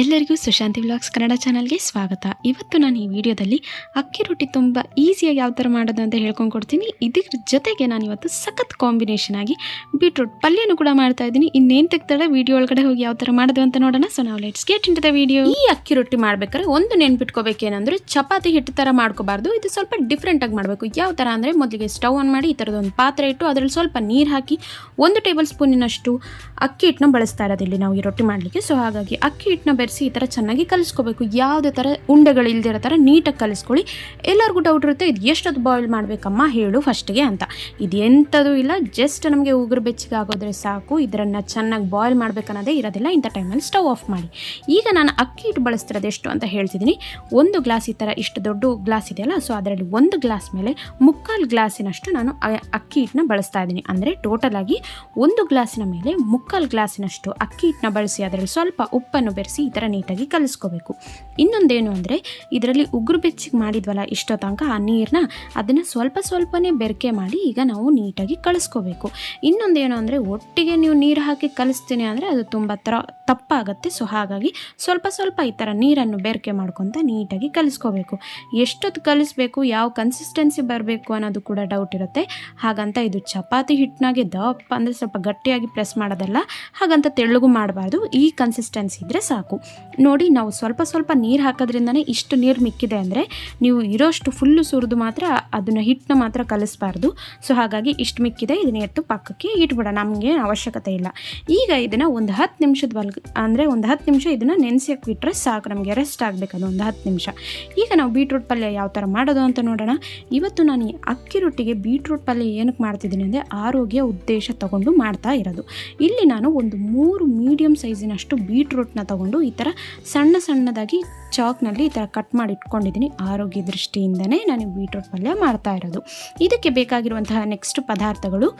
ಎಲ್ಲರಿಗೂ ಸುಶಾಂತಿ ವ್ಲಾಗ್ಸ್ ಕನ್ನಡ ಚಾನಲ್ಗೆ ಸ್ವಾಗತ. ಇವತ್ತು ನಾನು ಈ ವಿಡಿಯೋದಲ್ಲಿ ಅಕ್ಕಿ ರೊಟ್ಟಿ ತುಂಬ ಈಸಿಯಾಗಿ ಯಾವ ಥರ ಮಾಡೋದು ಅಂತ ಹೇಳ್ಕೊಂಡು ಕೊಡ್ತೀನಿ. ಇದ್ರ ಜೊತೆಗೆ ನಾನು ಇವತ್ತು ಸಖತ್ ಕಾಂಬಿನೇಷನ್ ಆಗಿ ಬೀಟ್ರೂಟ್ ಪಲ್ಯನೂ ಕೂಡ ಮಾಡ್ತಾ ಇದ್ದೀನಿ. ಇನ್ನೇನು ತೆಗ್ತಾಳೆ ವಿಡಿಯೋ ಒಳಗಡೆ ಹೋಗಿ ಯಾವ ಥರ ಮಾಡೋದು ಅಂತ ನೋಡೋಣ. ಸೊ ನಾವು let's get into the video ಈ ಅಕ್ಕಿ ರೊಟ್ಟಿ ಮಾಡ್ಬೇಕಾದ್ರೆ ಒಂದು ನೆನ್ಪಿಟ್ಕೋಬೇಕೇನಂದ್ರೆ ಚಪಾತಿ ಹಿಟ್ಟು ಥರ ಮಾಡ್ಕೋಬಾರ್ದು. ಇದು ಸ್ವಲ್ಪ ಡಿಫ್ರೆಂಟಾಗಿ ಮಾಡಬೇಕು. ಯಾವ ಥರ ಅಂದರೆ ಮೊದಲಿಗೆ ಸ್ಟವ್ ಆನ್ ಮಾಡಿ ಈ ಥರದೊಂದು ಪಾತ್ರೆ ಇಟ್ಟು ಅದರಲ್ಲಿ ಸ್ವಲ್ಪ ನೀರು ಹಾಕಿ ಒಂದು ಟೇಬಲ್ ಸ್ಪೂನಿನಷ್ಟು ಅಕ್ಕಿ ಹಿಟ್ಟನ್ನ ಬಳಸ್ತಾ ಇರೋದಿಲ್ಲ ನಾವು ಈ ರೊಟ್ಟಿ ಮಾಡಲಿಕ್ಕೆ. ಸೊ ಹಾಗಾಗಿ ಅಕ್ಕಿ ಹಿಟ್ಟನ್ನ ಬೆರೆಸಿ ಈ ಥರ ಚೆನ್ನಾಗಿ ಕಲಿಸ್ಕೋಬೇಕು. ಯಾವುದೇ ಥರ ಉಂಡೆಗಳು ಇಲ್ದಿರೋ ಥರ ನೀಟಾಗಿ ಕಲಿಸ್ಕೊಳ್ಳಿ. ಎಲ್ಲರಿಗೂ ಡೌಟ್ ಇರುತ್ತೆ, ಇದು ಎಷ್ಟೊತ್ತು ಬಾಯ್ಲ್ ಮಾಡಬೇಕಮ್ಮ ಹೇಳು ಫಸ್ಟ್ಗೆ ಅಂತ. ಇದು ಇಲ್ಲ ಜಸ್ಟ್ ನಮಗೆ ಉಗುರು ಬೆಚ್ಚಗೆ ಆಗೋದ್ರೆ ಸಾಕು. ಇದರನ್ನು ಚೆನ್ನಾಗಿ ಬಾಯ್ಲ್ ಮಾಡ್ಬೇಕನ್ನೋದೇ ಇರೋದಿಲ್ಲ, ಇಂಥ ಟೈಮಲ್ಲಿ ಸ್ಟವ್ ಆಫ್ ಮಾಡಿ. ಈಗ ನಾನು ಅಕ್ಕಿ ಹಿಟ್ಟು ಬಳಸ್ತಿರೋದು ಎಷ್ಟು ಅಂತ ಹೇಳ್ತಿದ್ದೀನಿ. ಒಂದು ಗ್ಲಾಸ್ ಈ ಥರ ಇಷ್ಟು ದೊಡ್ಡ ಗ್ಲಾಸ್ ಇದೆಯಲ್ಲ ಸೊ ಅದರಲ್ಲಿ ಒಂದು ಗ್ಲಾಸ್ ಮೇಲೆ ಮುಕ್ಕಾಲು ಗ್ಲಾಸಿನಷ್ಟು ನಾನು ಅಕ್ಕಿ ಹಿಟ್ಟನ್ನ ಬಳಸ್ತಾ ಇದ್ದೀನಿ. ಅಂದರೆ ಟೋಟಲ್ ಆಗಿ ಒಂದು ಗ್ಲಾಸಿನ ಮೇಲೆ ಮುಕ್ಕಾಲು ಗ್ಲಾಸಿನಷ್ಟು ಅಕ್ಕಿ ಹಿಟ್ಟನ್ನ ಬಳಸಿ, ಅದರಲ್ಲಿ ಸ್ವಲ್ಪ ಉಪ್ಪನ್ನು ಬೆರೆಸಿ ಥರ ನೀಟಾಗಿ ಕಲಿಸ್ಕೋಬೇಕು. ಇನ್ನೊಂದೇನು ಅಂದರೆ, ಇದರಲ್ಲಿ ಉಗುರು ಬೆಚ್ಚಿಗೆ ಮಾಡಿದ್ವಲ್ಲ ಇಷ್ಟೋ ತನಕ ಆ ನೀರನ್ನ ಅದನ್ನು ಸ್ವಲ್ಪ ಸ್ವಲ್ಪನೇ ಬೆರಕೆ ಮಾಡಿ ಈಗ ನಾವು ನೀಟಾಗಿ ಕಳಿಸ್ಕೋಬೇಕು ಇನ್ನೊಂದೇನು ಅಂದರೆ, ಒಟ್ಟಿಗೆ ನೀವು ನೀರು ಹಾಕಿ ಕಲಿಸ್ತೀನಿ ಅಂದರೆ ಅದು ತುಂಬ ಥರ ತಪ್ಪಾಗುತ್ತೆ. ಸೊ, ಹಾಗಾಗಿ ಸ್ವಲ್ಪ ಸ್ವಲ್ಪ ಈ ಥರ ನೀರನ್ನು ಬೆರಕೆ ಮಾಡ್ಕೊತ ನೀಟಾಗಿ ಕಲಿಸ್ಕೋಬೇಕು. ಎಷ್ಟೊತ್ತು ಕಲಿಸ್ಬೇಕು, ಯಾವ ಕನ್ಸಿಸ್ಟೆನ್ಸಿ ಬರಬೇಕು ಅನ್ನೋದು ಕೂಡ ಡೌಟ್ ಇರುತ್ತೆ. ಹಾಗಂತ ಇದು ಚಪಾತಿ ಹಿಟ್ಟಿನಾಗೆ ದಪ್ಪ ಅಂದರೆ ಸ್ವಲ್ಪ ಗಟ್ಟಿಯಾಗಿ ಪ್ರೆಸ್ ಮಾಡೋದಲ್ಲ, ಹಾಗಂತ ತೆಳ್ಳಗೂ ಮಾಡಬಾರ್ದು. ಈ ಕನ್ಸಿಸ್ಟೆನ್ಸಿ ಇದ್ದರೆ ಸಾಕು. ನೋಡಿ, ನಾವು ಸ್ವಲ್ಪ ಸ್ವಲ್ಪ ನೀರು ಹಾಕೋದ್ರಿಂದನೇ ಇಷ್ಟು ನೀರು ಮಿಕ್ಕಿದೆ ಅಂದರೆ ನೀವು ಇರೋಷ್ಟು ಫುಲ್ಲು ಸುರಿದು ಮಾತ್ರ ಅದನ್ನು ಹಿಟ್ಟನ್ನ ಮಾತ್ರ ಕಲಿಸ್ಬಾರ್ದು. ಸೊ ಹಾಗಾಗಿ ಇಷ್ಟು ಮಿಕ್ಕಿದೆ, ಇದನ್ನ ಎತ್ತು ಪಕ್ಕಕ್ಕೆ ಇಟ್ಬಿಡ ನಮಗೆ ಅವಶ್ಯಕತೆ ಇಲ್ಲ. ಈಗ ಇದನ್ನು ಒಂದು ಹತ್ತು ನಿಮಿಷದ ಬಲ್ ಅಂದರೆ ಒಂದು ಹತ್ತು ನಿಮಿಷ ಇದನ್ನು ನೆನೆಸಕ್ಕೆ ಬಿಟ್ಟರೆ ಸಾಕು, ನಮಗೆ ರೆಸ್ಟ್ ಆಗಬೇಕು ಅದು ಒಂದು ಹತ್ತು ನಿಮಿಷ. ಈಗ ನಾವು ಬೀಟ್ರೂಟ್ ಪಲ್ಯ ಯಾವ ಥರ ಮಾಡೋದು ಅಂತ ನೋಡೋಣ. ಇವತ್ತು ನಾನು ಈ ಅಕ್ಕಿ ರೊಟ್ಟಿಗೆ ಬೀಟ್ರೂಟ್ ಪಲ್ಯ ಏನಕ್ಕೆ ಮಾಡ್ತಿದ್ದೀನಿ ಅಂದರೆ ಆರೋಗ್ಯ ಉದ್ದೇಶ ತಗೊಂಡು ಮಾಡ್ತಾ ಇರೋದು. ಇಲ್ಲಿ ನಾನು ಒಂದು ಮೂರು ಮೀಡಿಯಮ್ ಸೈಜಿನಷ್ಟು ಬೀಟ್ರೂಟ್ನ ತಗೊಂಡು ಥರ ಸಣ್ಣ ಸಣ್ಣದಾಗಿ ಚಾಕ್ನಲ್ಲಿ ಈ ಥರ ಕಟ್ ಮಾಡಿ ಇಟ್ಕೊಂಡಿದ್ದೀನಿ ಆರೋಗ್ಯ ದೃಷ್ಟಿಯಿಂದನೇ ನಾನು ಈ ಬೀಟ್ರೂಟ್ ಪಲ್ಯ ಮಾಡ್ತಾ ಇರೋದು. ಇದಕ್ಕೆ ಬೇಕಾಗಿರುವಂತಹ ನೆಕ್ಸ್ಟ್ ಪದಾರ್ಥಗಳು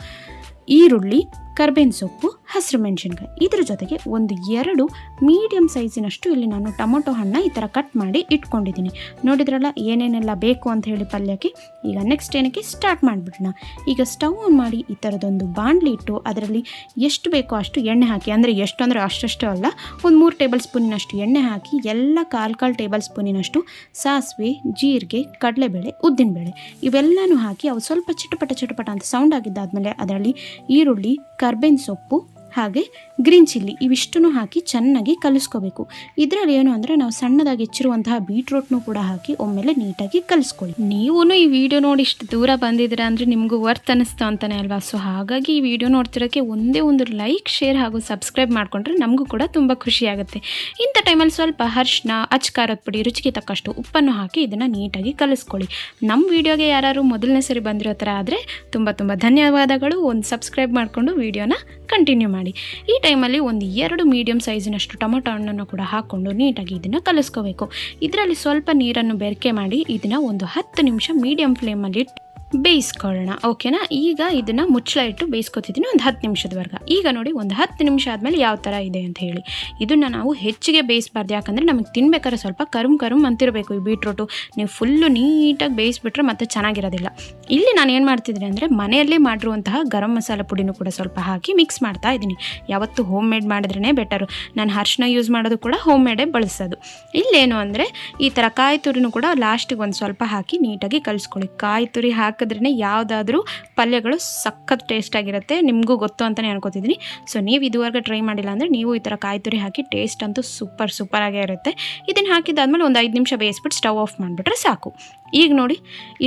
ಈರುಳ್ಳಿ ಕರ್ಬೇವಿನ ಸೊಪ್ಪು, ಹಸಿರು ಮೆಣಸಿನ್ಕಾಯಿ. ಇದ್ರ ಜೊತೆಗೆ ಒಂದು ಎರಡು ಮೀಡಿಯಮ್ ಸೈಜಿನಷ್ಟು ಇಲ್ಲಿ ನಾನು ಟೊಮೊಟೊ ಹಣ್ಣು ಈ ಥರ ಕಟ್ ಮಾಡಿ ಇಟ್ಕೊಂಡಿದ್ದೀನಿ. ನೋಡಿದ್ರಲ್ಲ ಏನೇನೆಲ್ಲ ಬೇಕು ಅಂತ ಹೇಳಿ ಪಲ್ಯಕ್ಕೆ? ಈಗ ನೆಕ್ಸ್ಟ್ ಏನಕ್ಕೆ? ಸ್ಟಾರ್ಟ್ ಮಾಡಿಬಿಡೋಣ. ಈಗ ಸ್ಟವ್ ಆನ್ ಮಾಡಿ ಈ ಥರದೊಂದು ಬಾಣಲಿ ಇಟ್ಟು ಅದರಲ್ಲಿ ಎಷ್ಟು ಬೇಕೋ ಅಷ್ಟು ಎಣ್ಣೆ ಹಾಕಿ, ಅಂದರೆ ಎಷ್ಟು ಅಂದರೆ ಅಷ್ಟಷ್ಟು ಅಲ್ಲ, ಒಂದು ಮೂರು ಟೇಬಲ್ ಸ್ಪೂನಿನಷ್ಟು ಎಣ್ಣೆ ಹಾಕಿ, ಎಲ್ಲ ಕಾಲು ಕಾಲು ಟೇಬಲ್ ಸ್ಪೂನಿನಷ್ಟು ಸಾಸಿವೆ, ಜೀರಿಗೆ, ಕಡಲೆಬೇಳೆ, ಉದ್ದಿನಬೇಳೆ, ಇವೆಲ್ಲನೂ ಹಾಕಿ ಅವು ಸ್ವಲ್ಪ ಚಿಟಪಟ ಚಿಟಪಟ ಅಂತ ಸೌಂಡ್ ಆಗಿದ್ದಾದಮೇಲೆ ಅದರಲ್ಲಿ ಈರುಳ್ಳಿ ಕರ್ಬೇವಿನ ಸೊಪ್ಪು ಹಾಗೆ ಗ್ರೀನ್ ಚಿಲ್ಲಿ ಇವಿಷ್ಟನ್ನು ಹಾಕಿ ಚೆನ್ನಾಗಿ ಕಲಿಸ್ಕೋಬೇಕು. ಇದರಲ್ಲಿ ಏನು ಅಂದರೆ ನಾವು ಸಣ್ಣದಾಗಿ ಹೆಚ್ಚಿರುವಂತಹ ಬೀಟ್ರೂಟ್ನು ಕೂಡ ಹಾಕಿ ಒಮ್ಮೆಲೆ ನೀಟಾಗಿ ಕಲಿಸ್ಕೊಳ್ಳಿ. ನೀವು ಈ ವಿಡಿಯೋ ನೋಡಿ ಇಷ್ಟು ದೂರ ಬಂದಿದ್ದೀರಾ ಅಂದರೆ ನಿಮಗೂ ವರ್ತ್ ಅನ್ನಿಸ್ತು ಅಂತಾನೆ ಅಲ್ವಾ? ಸೊ ಹಾಗಾಗಿ ಈ ವಿಡಿಯೋ ನೋಡ್ತಿರೋಕ್ಕೆ ಒಂದೇ ಒಂದು ಲೈಕ್ ಶೇರ್ ಹಾಗೂ ಸಬ್ಸ್ಕ್ರೈಬ್ ಮಾಡಿಕೊಂಡ್ರೆ ನಮಗೂ ಕೂಡ ತುಂಬ ಖುಷಿಯಾಗುತ್ತೆ ಇಂಥ ಟೈಮಲ್ಲಿ ಸ್ವಲ್ಪ ಹರ್ಷನ ಅಚ್ಕಾರದ ಪುಡಿ, ರುಚಿಗೆ ತಕ್ಕಷ್ಟು ಉಪ್ಪನ್ನು ಹಾಕಿ ಇದನ್ನು ನೀಟಾಗಿ ಕಲಿಸ್ಕೊಳ್ಳಿ. ನಮ್ಮ ವಿಡಿಯೋಗೆ ಯಾರು ಮೊದಲನೇ ಸರಿ ಬಂದಿರೋ ಥರ ಆದರೆ ತುಂಬ ತುಂಬ ಧನ್ಯವಾದಗಳು. ಒಂದು ಸಬ್ಸ್ಕ್ರೈಬ್ ಮಾಡಿಕೊಂಡು ವಿಡಿಯೋನ ಕಂಟಿನ್ಯೂ ಮಾಡಿ. ಈ ಟೈಮಲ್ಲಿ ಒಂದು ಎರಡು ಮೀಡಿಯಮ್ ಸೈಜಿನಷ್ಟು ಟೊಮೊಟೊ ಹಣ್ಣನ್ನು ಕೂಡ ಹಾಕ್ಕೊಂಡು ನೀಟಾಗಿ ಇದನ್ನು ಕಲಿಸ್ಕೋಬೇಕು. ಇದರಲ್ಲಿ ಸ್ವಲ್ಪ ನೀರನ್ನು ಬೆರಕೆ ಮಾಡಿ ಇದನ್ನು ಒಂದು ಹತ್ತು ನಿಮಿಷ ಮೀಡಿಯಮ್ ಫ್ಲೇಮಲ್ಲಿ ಬೇಯಿಸ್ಕೊಳ್ಳೋಣ, ಓಕೆನಾ? ಈಗ ಇದನ್ನು ಮುಚ್ಚಳ ಇಟ್ಟು ಬೇಯಿಸ್ಕೊತಿದ್ದೀನಿ ಒಂದು ಹತ್ತು ನಿಮಿಷದವರೆಗೆ. ಈಗ ನೋಡಿ, ಒಂದು ಹತ್ತು ನಿಮಿಷ ಆದಮೇಲೆ ಯಾವ ಥರ ಇದೆ ಅಂತ ಹೇಳಿ. ಇದನ್ನು ನಾವು ಹೆಚ್ಚಿಗೆ ಬೇಯಿಸಬಾರ್ದು, ಯಾಕಂದರೆ ನಮಗೆ ತಿನ್ಬೇಕಾದ್ರೆ ಸ್ವಲ್ಪ ಕರುಮ್ ಕರುಮ್ ಅಂತಿರಬೇಕು ಈ ಬೀಟ್ರೂಟು. ನೀವು ಫುಲ್ಲು ನೀಟಾಗಿ ಬೇಯಿಸ್ಬಿಟ್ರೆ ಮತ್ತೆ ಚೆನ್ನಾಗಿರೋದಿಲ್ಲ. ಇಲ್ಲಿ ನಾನು ಏನು ಮಾಡ್ತಿದ್ದೀನಿ ಅಂದರೆ ಮನೆಯಲ್ಲೇ ಮಾಡಿರುವಂತಹ ಗರಂ ಮಸಾಲ ಪುಡಿನೂ ಕೂಡ ಸ್ವಲ್ಪ ಹಾಕಿ ಮಿಕ್ಸ್ ಮಾಡ್ತಾ ಇದ್ದೀನಿ. ಯಾವತ್ತು ಹೋಮ್ ಮೇಡ್ ಮಾಡಿದ್ರೇ ಬೆಟರು. ನಾನು ಹರ್ಷನ ಯೂಸ್ ಮಾಡೋದು ಕೂಡ ಹೋಮ್ ಮೇಡೇ ಬಳಸೋದು. ಇಲ್ಲೇನು ಅಂದರೆ ಈ ಥರ ಕಾಯಿ ತುರಿನೂ ಕೂಡ ಲಾಸ್ಟಿಗೆ ಒಂದು ಸ್ವಲ್ಪ ಹಾಕಿ ನೀಟಾಗಿ ಕಲಿಸ್ಕೊಳ್ಳಿ. ಕಾಯಿ ತುರಿ ಹಾಕಿದ್ರೇ ಯಾವುದಾದ್ರೂ ಪಲ್ಯಗಳು ಸಖತ್ ಟೇಸ್ಟ್ ಆಗಿರುತ್ತೆ. ನಿಮಗೂ ಗೊತ್ತು ಅಂತಲೇ ಅನ್ಕೋತಿದ್ದೀನಿ ಸೊ ನೀವು ಇದುವರೆಗೆ ಟ್ರೈ ಮಾಡಿಲ್ಲ ಅಂದರೆ ನೀವು ಈ ಥರ ಕಾಯಿ ತುರಿ ಹಾಕಿ ಟೇಸ್ಟ್ ಅಂತೂ ಸೂಪರ್ ಸೂಪರಾಗೇ ಇರುತ್ತೆ. ಇದನ್ನು ಹಾಕಿದ್ದಾದ್ಮೇಲೆ ಒಂದು ಐದು ನಿಮಿಷ ಬೇಯಿಸ್ಬಿಟ್ಟು ಸ್ಟವ್ ಆಫ್ ಮಾಡಿಬಿಟ್ರೆ ಸಾಕು. ಈಗ ನೋಡಿ,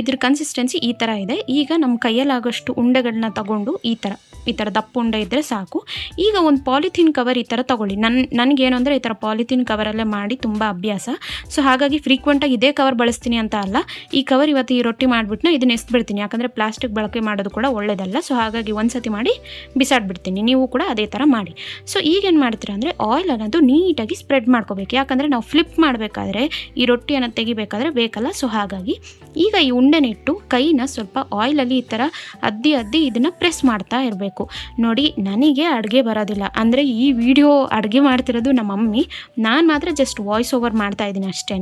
ಇದ್ರ ಕನ್ಸಿಸ್ಟೆನ್ಸಿ ಈ ಥರ ಇದೆ. ಈಗ ನಮ್ಮ ಕೈಯಲ್ಲಾಗೋಷ್ಟು ಉಂಡೆಗಳನ್ನ ತಗೊಂಡು ಈ ಥರ ಈ ಥರ ದಪ್ಪ ಉಂಡೆ ಇದ್ದರೆ ಸಾಕು. ಈಗ ಒಂದು ಪಾಲಿಥೀನ್ ಕವರ್ ಈ ಥರ ತೊಗೊಳ್ಳಿ. ನನ್ನ ನನಗೇನು ಅಂದರೆ ಈ ಥರ ಪಾಲಿಥೀನ್ ಕವರಲ್ಲೇ ಮಾಡಿ ತುಂಬ ಅಭ್ಯಾಸ. ಸೊ ಹಾಗಾಗಿ ಫ್ರೀಕ್ವೆಂಟಾಗಿ ಇದೇ ಕವರ್ ಬಳಸ್ತೀನಿ ಅಂತ ಅಲ್ಲ, ಈ ಕವರ್ ಇವತ್ತು ಈ ರೊಟ್ಟಿ ಮಾಡಿಬಿಟ್ಟು ಇದನ್ನ ಎಸ್ಬಿಡ್ತೀನಿ. ಯಾಕಂದರೆ ಪ್ಲಾಸ್ಟಿಕ್ ಬಳಕೆ ಮಾಡೋದು ಕೂಡ ಒಳ್ಳೆಯದಲ್ಲ ಸೊ ಹಾಗಾಗಿ ಒಂದು ಸತಿ ಮಾಡಿ ಬಿಸಾಡ್ಬಿಡ್ತೀನಿ. ನೀವು ಕೂಡ ಅದೇ ಥರ ಮಾಡಿ. ಸೊ ಈಗೇನು ಮಾಡ್ತೀರಾ ಅಂದರೆ ಆಯಿಲ್ ಅನ್ನೋದು ನೀಟಾಗಿ ಸ್ಪ್ರೆಡ್ ಮಾಡ್ಕೋಬೇಕು. ಯಾಕಂದರೆ ನಾವು ಫ್ಲಿಪ್ ಮಾಡಬೇಕಾದ್ರೆ ಈ ರೊಟ್ಟಿಯನ್ನು ತೆಗಿಬೇಕಾದ್ರೆ ಬೇಕಲ್ಲ. ಸೊ ಹಾಗಾಗಿ ಈಗ ಈ ಉಂಡೆನಿಟ್ಟು ಕೈನ ಸ್ವಲ್ಪ ಆಯಿಲಲ್ಲಿ ಈ ಥರ ಅದ್ದಿ ಅದ್ದಿ ಇದನ್ನು ಪ್ರೆಸ್ ಮಾಡ್ತಾ ಇರಬೇಕು. ನೋಡಿ, ನನಗೆ ಅಡುಗೆ ಬರೋದಿಲ್ಲ. ಅಂದರೆ ಈ ವಿಡಿಯೋ ಅಡುಗೆ ಮಾಡ್ತಿರೋದು ನಮ್ಮ ಮಮ್ಮಿ. ನಾನು ಮಾತ್ರ ಜಸ್ಟ್ ವಾಯ್ಸ್ ಓವರ್ ಮಾಡ್ತಾ ಇದ್ದೀನಿ ಅಷ್ಟೇ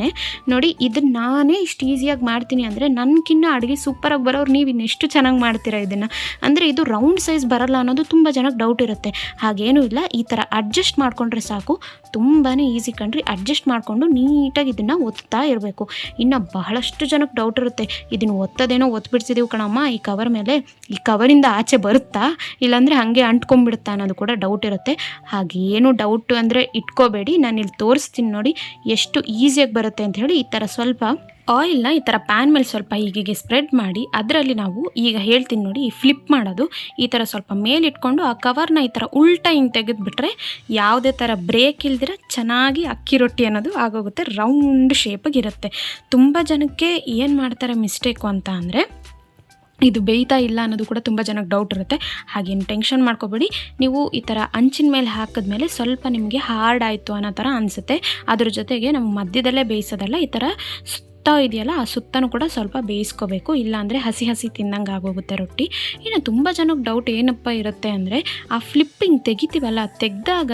ನೋಡಿ ಇದನ್ನು ನಾನೇ ಇಷ್ಟು ಈಸಿಯಾಗಿ ಮಾಡ್ತೀನಿ ಅಂದರೆ ನನಗಿನ್ನ ಅಡುಗೆ ಸೂಪರಾಗಿ ಬರೋರು ನೀವು ಇನ್ನೆಷ್ಟು ಚೆನ್ನಾಗಿ ಮಾಡ್ತೀರಾ ಇದನ್ನು. ಅಂದರೆ ಇದು ರೌಂಡ್ ಸೈಜ್ ಬರಲ್ಲ ಅನ್ನೋದು ತುಂಬ ಜನಕ್ಕೆ ಡೌಟ್ ಇರುತ್ತೆ. ಹಾಗೇನೂ ಇಲ್ಲ, ಈ ಥರ ಅಡ್ಜಸ್ಟ್ ಮಾಡಿಕೊಂಡ್ರೆ ಸಾಕು. ತುಂಬಾ ಈಸಿ ಕಣ್ರಿ. ಅಡ್ಜಸ್ಟ್ ಮಾಡಿಕೊಂಡು ನೀಟಾಗಿ ಇದನ್ನು ಒತ್ತಾ ಇರಬೇಕು. ಇನ್ನು ಬಹಳಷ್ಟು ಜನಕ್ಕೆ ಡೌಟ್ ಇರುತ್ತೆ. ಇದನ್ನು ಒತ್ತದೇನೋ ಒತ್ಬಿಡ್ಸಿದೀವಿ ಕಣಮ್ಮ, ಈ ಕವರ್ ಮೇಲೆ. ಈ ಕವರಿಂದ ಆಚೆ ಬರುತ್ತಾ? ಇಲ್ಲಾಂದರೆ ಹಾಗೆ ಅಂಟ್ಕೊಂಡ್ಬಿಡುತ್ತಾ ಅನ್ನೋದು ಕೂಡ ಡೌಟ್ ಇರುತ್ತೆ. ಹಾಗೆ ಏನು ಡೌಟ್ ಅಂದರೆ ಇಟ್ಕೋಬೇಡಿ. ನಾನು ಇಲ್ಲಿ ತೋರಿಸ್ತೀನಿ ನೋಡಿ, ಎಷ್ಟು ಈಸಿಯಾಗಿ ಬರುತ್ತೆ ಅಂತ ಹೇಳಿ ಈ ಥರ ಸ್ವಲ್ಪ ಆಯಿಲ್ನ ಈ ಥರ ಪ್ಯಾನ್ ಮೇಲೆ ಸ್ವಲ್ಪ ಹೀಗೆ ಸ್ಪ್ರೆಡ್ ಮಾಡಿ ಅದರಲ್ಲಿ ನಾವು ಈಗ ಹೇಳ್ತೀನಿ ನೋಡಿ ಫ್ಲಿಪ್ ಮಾಡೋದು. ಈ ಥರ ಸ್ವಲ್ಪ ಮೇಲಿಟ್ಕೊಂಡು ಆ ಕವರ್ನ ಈ ಥರ ಉಲ್ಟಾ ಹಿಂಗೆ ತೆಗೆದುಬಿಟ್ರೆ ಯಾವುದೇ ಥರ ಬ್ರೇಕ್ ಇಲ್ದಿರ ಚೆನ್ನಾಗಿ ಅಕ್ಕಿ ರೊಟ್ಟಿ ಅನ್ನೋದು ಆಗೋಗುತ್ತೆ, ರೌಂಡ್ ಶೇಪಾಗಿರುತ್ತೆ ತುಂಬ ಜನಕ್ಕೆ ಏನು ಮಾಡ್ತಾರೆ ಮಿಸ್ಟೇಕು ಅಂತ ಅಂದರೆ ಇದು ಬೇಯ್ತಾ ಇಲ್ಲ ಅನ್ನೋದು ಕೂಡ ತುಂಬ ಜನಕ್ಕೆ ಡೌಟ್ ಇರುತ್ತೆ. ಹಾಗೇನು ಟೆನ್ಷನ್ ಮಾಡ್ಕೋಬೇಡಿ, ನೀವು ಈ ಥರ ಅಂಚಿನ ಮೇಲೆ ಹಾಕಿದ ಮೇಲೆ ಸ್ವಲ್ಪ ನಿಮಗೆ ಹಾರ್ಡ್ ಆಯಿತು ಅನ್ನೋ ಥರ ಅನಿಸುತ್ತೆ. ಅದ್ರ ಜೊತೆಗೆ ನಮ್ಮ ಮಧ್ಯದಲ್ಲೇ ಬೇಯಿಸೋದಲ್ಲ, ಈ ಥರ ಸುತ್ತ ಇದೆಯಲ್ಲ, ಆ ಸುತ್ತನೂ ಕೂಡ ಸ್ವಲ್ಪ ಬೇಯಿಸ್ಕೋಬೇಕು. ಇಲ್ಲಾಂದರೆ ಹಸಿ ಹಸಿ ತಿನ್ನಂಗೆ ಆಗೋಗುತ್ತೆ ರೊಟ್ಟಿ. ಇನ್ನು ತುಂಬ ಜನಕ್ಕೆ ಡೌಟ್ ಏನಪ್ಪ ಇರುತ್ತೆ ಅಂದರೆ, ಆ ಫ್ಲಿಪ್ಪಿಂಗ್ ತೆಗಿತೀವಲ್ಲ, ತೆಗೆದಾಗ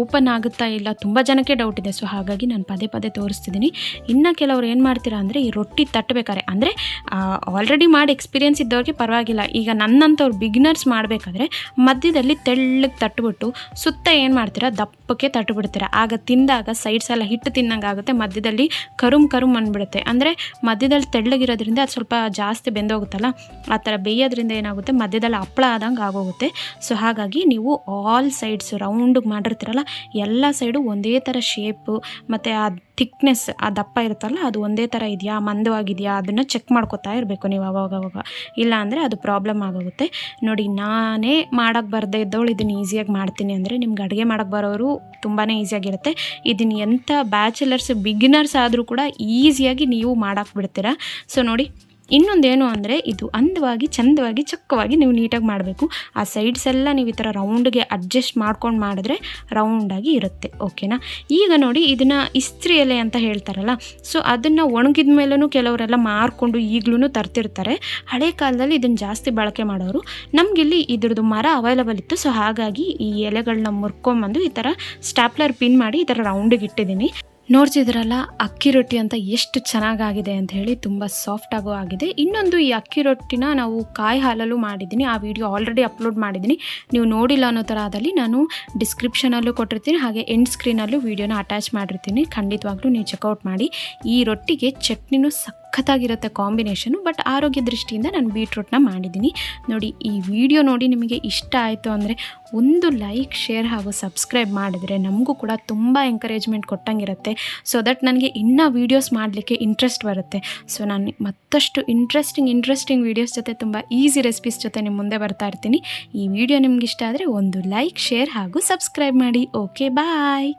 ಓಪನ್ ಆಗುತ್ತಾ ಇಲ್ಲ, ತುಂಬ ಜನಕ್ಕೆ ಡೌಟ್ ಇದೆ. ಸೊ ಹಾಗಾಗಿ ನಾನು ಪದೇ ಪದೇ ತೋರಿಸ್ತಿದ್ದೀನಿ. ಇನ್ನು ಕೆಲವರು ಏನು ಮಾಡ್ತೀರಾ ಅಂದರೆ, ಈ ರೊಟ್ಟಿ ತಟ್ಟಬೇಕಾರೆ ಅಂದರೆ ಆಲ್ರೆಡಿ ಮಾಡಿ ಎಕ್ಸ್ಪೀರಿಯೆನ್ಸ್ ಇದ್ದವ್ರಿಗೆ ಪರವಾಗಿಲ್ಲ. ಈಗ ನನ್ನಂಥವ್ರು ಬಿಗಿನರ್ಸ್ ಮಾಡಬೇಕಾದ್ರೆ, ಮಧ್ಯದಲ್ಲಿ ತೆಳ್ಳಗೆ ತಟ್ಬಿಟ್ಟು, ಸುತ್ತ ಏನು ಮಾಡ್ತೀರಾ, ದಪ್ಪಕ್ಕೆ ತಟ್ಟುಬಿಡ್ತೀರಾ ಆಗ ತಿಂದಾಗ ಸೈಡ್ಸ್ ಎಲ್ಲ ಹಿಟ್ಟು ತಿನ್ನಂಗೆ ಆಗುತ್ತೆ, ಮಧ್ಯದಲ್ಲಿ ಕರುಮ್ ಕರುಮ್ ಅಂದ್ಬಿಡುತ್ತೆ ಅಂದರೆ ಮಧ್ಯದಲ್ಲಿ ತೆಳ್ಳಗಿರೋದ್ರಿಂದ ಅದು ಸ್ವಲ್ಪ ಜಾಸ್ತಿ ಬೆಂದೋಗುತ್ತಲ್ಲ, ಆ ಥರ ಬೇಯೋದ್ರಿಂದ ಏನಾಗುತ್ತೆ, ಮಧ್ಯದಲ್ಲಿ ಹಪ್ಪಳ ಆದಂಗೆ ಆಗೋಗುತ್ತೆ. ಸೊ ಹಾಗಾಗಿ ನೀವು ಆಲ್ ಸೈಡ್ಸ್ ರೌಂಡಿಗೆ ಮಾಡಿರ್ತೀರಲ್ಲ ಎಲ್ಲ ಸೈಡು ಒಂದೇ ಥರ ಶೇಪು ಮತ್ತು ಆ ಥಿಕ್ನೆಸ್ ಆ ದಪ್ಪ ಇರುತ್ತಲ್ಲ, ಅದು ಒಂದೇ ಥರ ಇದೆಯಾ, ಮಂದವಾಗಿದೆಯಾ, ಅದನ್ನು ಚೆಕ್ ಮಾಡ್ಕೋತಾ ಇರಬೇಕು ನೀವು ಅವಾಗವಾಗ ಅವಾಗ. ಇಲ್ಲ ಅಂದರೆ ಅದು ಪ್ರಾಬ್ಲಮ್ ಆಗೋಗುತ್ತೆ. ನೋಡಿ, ನಾನೇ ಮಾಡೋಕ್ಕೆ ಬರದೇ ಇದ್ದವಳು, ಇದನ್ನು ಈಸಿಯಾಗಿ ಮಾಡ್ತೀನಿ ಅಂದರೆ ನಿಮ್ಗೆ ಅಡುಗೆ ಮಾಡೋಕ್ಕೆ ಬರೋರು ತುಂಬಾ ಈಸಿಯಾಗಿರುತ್ತೆ ಇದನ್ನು ಎಂಥ ಬ್ಯಾಚುಲರ್ಸ್ ಬಿಗಿನರ್ಸ್ ಆದರೂ ಕೂಡ ಈಸಿಯಾಗಿ ನೀವು ಮಾಡಾಕ್ಬಿಡ್ತೀರಾ ಸೊ ನೋಡಿ ಇನ್ನೊಂದೇನು ಅಂದರೆ ಇದು ಅಂದವಾಗಿ, ಚಂದವಾಗಿ, ಚಕ್ಕವಾಗಿ ನೀವು ನೀಟಾಗಿ ಮಾಡಬೇಕು. ಆ ಸೈಡ್ಸ್ ಎಲ್ಲ ನೀವು ಈ ಥರ ರೌಂಡ್ಗೆ ಅಡ್ಜಸ್ಟ್ ಮಾಡ್ಕೊಂಡು ಮಾಡಿದ್ರೆ ರೌಂಡಾಗಿ ಇರುತ್ತೆ ಓಕೆನಾ ಈಗ ನೋಡಿ ಇದನ್ನು ಇಸ್ತ್ರಿ ಎಲೆ ಅಂತ ಹೇಳ್ತಾರಲ್ಲ ಸೊ ಅದನ್ನು ಒಣಗಿದ ಮೇಲೂ ಕೆಲವರೆಲ್ಲ ಮಾರ್ಕೊಂಡು ಈಗಲೂ ತರ್ತಿರ್ತಾರೆ. ಹಳೆ ಕಾಲದಲ್ಲಿ ಇದನ್ನು ಜಾಸ್ತಿ ಬಳಕೆ ಮಾಡೋರು. ನಮಗಿಲ್ಲಿ ಇದ್ರದ್ದು ಮರ ಅವೈಲಬಲ್ ಇತ್ತು ಸೊ ಹಾಗಾಗಿ ಈ ಎಲೆಗಳನ್ನ ಮುರ್ಕೊಂಬಂದು ಈ ಥರ ಸ್ಟ್ಯಾಪ್ಲರ್ ಪಿನ್ ಮಾಡಿ ಈ ಥರ ರೌಂಡಿಗೆ ಇಟ್ಟಿದ್ದೀನಿ. ನೋಡ್ತಿದ್ರಲ್ಲ ಅಕ್ಕಿ ರೊಟ್ಟಿ ಅಂತ ಎಷ್ಟು ಚೆನ್ನಾಗಾಗಿದೆ ಅಂತ ಹೇಳಿ ತುಂಬ ಸಾಫ್ಟಾಗೂ ಆಗಿದೆ. ಇನ್ನೊಂದು ಈ ಅಕ್ಕಿ ರೊಟ್ಟಿನ ನಾವು ಕಾಯಿ ಹಾಲಲ್ಲೂ ಮಾಡಿದ್ದೀನಿ. ಆ ವಿಡಿಯೋ ಆಲ್ರೆಡಿ ಅಪ್ಲೋಡ್ ಮಾಡಿದ್ದೀನಿ. ನೀವು ನೋಡಿಲ್ಲ ಅನ್ನೋ ಥರ ಆದಲ್ಲಿ ನಾನು ಡಿಸ್ಕ್ರಿಪ್ಷನಲ್ಲೂ ಕೊಟ್ಟಿರ್ತೀನಿ, ಹಾಗೆ ಎಂಡ್ ಸ್ಕ್ರೀನಲ್ಲೂ ವಿಡಿಯೋನ ಅಟ್ಯಾಚ್ ಮಾಡಿರ್ತೀನಿ. ಖಂಡಿತವಾಗ್ಲೂ ನೀವು ಚೆಕ್ಔಟ್ ಮಾಡಿ. ಈ ರೊಟ್ಟಿಗೆ ಚಟ್ನಿನೂ ಸಖತ್ತಾಗಿರುತ್ತೆ ಕಾಂಬಿನೇಷನು, ಬಟ್ ಆರೋಗ್ಯ ದೃಷ್ಟಿಯಿಂದ ನಾನು ಬೀಟ್ರೂಟ್ನ ಮಾಡಿದ್ದೀನಿ. ನೋಡಿ, ಈ ವಿಡಿಯೋ ನೋಡಿ ನಿಮಗೆ ಇಷ್ಟ ಆಯಿತು ಅಂದರೆ ಒಂದು ಲೈಕ್, ಶೇರ್ ಹಾಗೂ ಸಬ್ಸ್ಕ್ರೈಬ್ ಮಾಡಿದ್ರೆ ನಮಗೂ ಕೂಡ ತುಂಬ ಎಂಕರೇಜ್ಮೆಂಟ್ ಕೊಟ್ಟಂಗಿರುತ್ತೆ. ಸೊ ದಟ್ ನನಗೆ ಇನ್ನೂ ವೀಡಿಯೋಸ್ ಮಾಡಲಿಕ್ಕೆ ಇಂಟ್ರೆಸ್ಟ್ ಬರುತ್ತೆ. ಸೊ ನಾನು ಮತ್ತಷ್ಟು ಇಂಟ್ರೆಸ್ಟಿಂಗ್ ಇಂಟ್ರೆಸ್ಟಿಂಗ್ ವೀಡಿಯೋಸ್ ಜೊತೆ ತುಂಬ ಈಸಿ ರೆಸಿಪೀಸ್ ಜೊತೆ ನಿಮ್ಮ ಮುಂದೆ ಬರ್ತಾ ಇರ್ತೀನಿ. ಈ ವಿಡಿಯೋ ನಿಮ್ಗೆ ಇಷ್ಟ ಆದರೆ ಒಂದು ಲೈಕ್, ಶೇರ್ ಹಾಗೂ ಸಬ್ಸ್ಕ್ರೈಬ್ ಮಾಡಿ. Okay bye